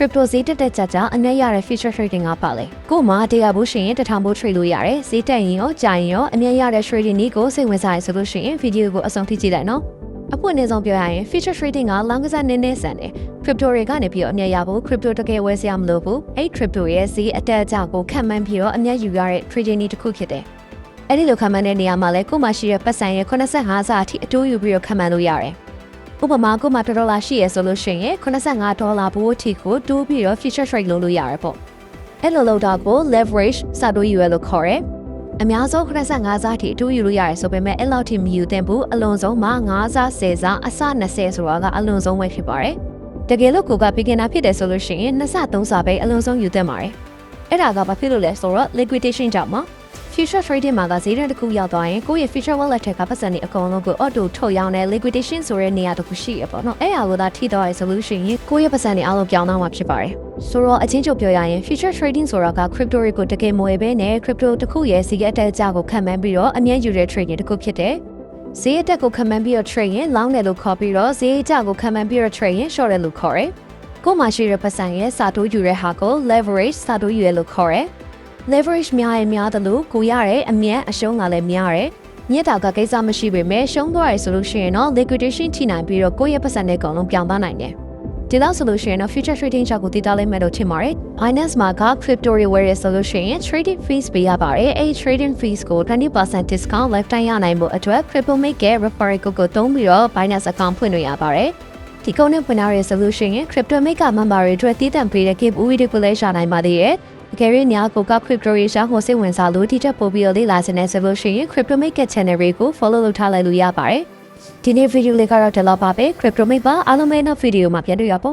crypto ဈေးတက်တက်ကြကြအမြတ်ရတဲ့ future trading ကပါလေကို့မှာတရားဘူးရှင်ရင်တစ်ထောင်ဘူး trade လို့ရတယ်ဈေးတက်ရင်ရောကြာရင်ရောအမြတ်ရတဲ့ trading နည်းကိုစိတ်ဝင်စားရဆိုလို့ရှိရင် video ကိုအဆုံးထိကြည့်လိုက်နော်အပွင့်အနည်းဆုံးပြောရရင် future trading ကလောင်းကစားနည်းနည်းဆန်တယ် crypto တွေကနေပြီးတော့အမြတ်ရဖို့ crypto တကယ်ဝယ်စရာမလိုဘူးအဲ့ crypto ရဲ့ဈေးအတက်အကျကိုခံမှန်းပြီးတော့အမြတ်ယူရတဲ့ trading နည်းတစ်ခုဖြစ်တယ်အဲ့ဒီလိုခံမှန်းတဲ့နေရာမှာလဲကို့မှာရှိတဲ့ပတ်စံရဲ့85ဆအထိအတိုးယူပြီးတော့ခံမှန်းလို့ရတယ် ဥပမာကိုမှတစ်ဒေါ်လာရှိရဆိုလို့ရှိရင်85ဒေါ်လာဘိုးအထိကိုတိုးပြီးတော့ future trade လုပ်လို့ရတယ်ပေါ့အဲ့လိုလုပ်တာကို leverage စတိုးယူရလို့ခေါ်တယ်အများဆုံး85စားထိအတိုးယူလို့ရတယ်ဆိုပေမဲ့အဲ့လောက်ထိမယူသင့်ဘူးအလွန်ဆုံးမှ9စား10စားအစ20ဆိုတာကအလွန်ဆုံးပဲဖြစ်ပါတယ်တကယ်လို့ကိုက beginner ဖြစ်တယ်ဆိုလို့ရှိရင်2စ3စားပဲအလွန်ဆုံးယူသင့်ပါတယ်အဲ့ဒါကဘာဖြစ်လို့လဲဆိုတော့ liquidation ကြောင့်ပါ future trading မှာကဈေးတန်းတစ်ခုရောက်သွားရင်ကိုယ့်ရဲ့ future wallet ထက်ကပတ်စံတွေအကုန်လုံးကို auto ထုတ်ရောင်းတဲ့ liquidation ဆိုတဲ့နေရာတစ်ခုရှိရပေါ့နော်အဲ့ဟာကိုသာထိတော့ရ solution ရင်ကိုယ့်ရဲ့ပတ်စံတွေအားလုံးပြောင်းသွားမှာဖြစ်ပါတယ်ဆိုတော့အချင်းချုပ်ပြောရရင် future trading ဆိုတာက crypto တွေကိုတကယ်မဝယ်ဘဲနဲ့ crypto တစ်ခုရဲ့ဈေးအတက်အကျကိုခံမှန်းပြီးတော့အမြတ်ယူတဲ့ trading တစ်ခုဖြစ်တယ်ဈေးအတက်ကိုခံမှန်းပြီးတော့ trade ရင် long တယ်လို့ခေါ်ပြီးတော့ဈေးအကျကိုခံမှန်းပြီးတော့ trade ရင် short တယ်လို့ခေါ်တယ်ကိုယ်မှာရှိတဲ့ပတ်စံရဲ့စာတိုးယူတဲ့ဟာကို leverage စာတိုးယူရလို့ခေါ်တယ် leverage များရင်များတယ်လို့ကိုရတဲ့အမြတ်အရှုံးကလည်းများတယ်။မြက်တာကကိစ္စမရှိပေမဲ့ရှုံးသွားရဆိုလို့ရှိရင်တော့ liquidation ထိနိုင်ပြီးတော့ကိုယ့်ရဲ့ပတ်စံနဲ့အကုန်လုံးပြောင်းသွားနိုင်တယ်။ဒီလောက်ဆိုလို့ရှိရင်တော့ future trading ချောက်ကိုတည်တာလိမ့်မယ်လို့ထင်ပါတယ်။ Binance မှာက crypto တွေဝယ်ရဆိုလို့ရှိရင် trading fees ပေးရပါတယ်။အဲဒီ trading fees ကို20% discount lifetime ရနိုင်ဖို့အတွက် crypto make ရဲ့ referral code ကိုသုံးပြီးတော့ Binance account ဖွင့်လို့ရပါတယ်။ဒီကုန်းနဲ့ဖွင့်ထားတဲ့ solution ရဲ့ crypto make member တွေအတွက်တည်တံ့ပေးတဲ့ gift ဦးတွေကိုလည်းရှာနိုင်ပါသေးတယ်။ အကယ်၍ညာကိုက crypto ရေးရှာကိုစိတ်ဝင်စားလို့ဒီချက်ပို့ပြီးတော့လေ့လာစတဲ့ဆိုလို့ရှိရင် crypto market channel တွေကို follow လုပ်ထားလိုက်လို့ရပါတယ်။ဒီနေ့ video လေးကတော့ဒီလောက်ပါပဲ crypto market ပါအားလုံးပဲနောက် video မှာပြန်တွေ့ရပါ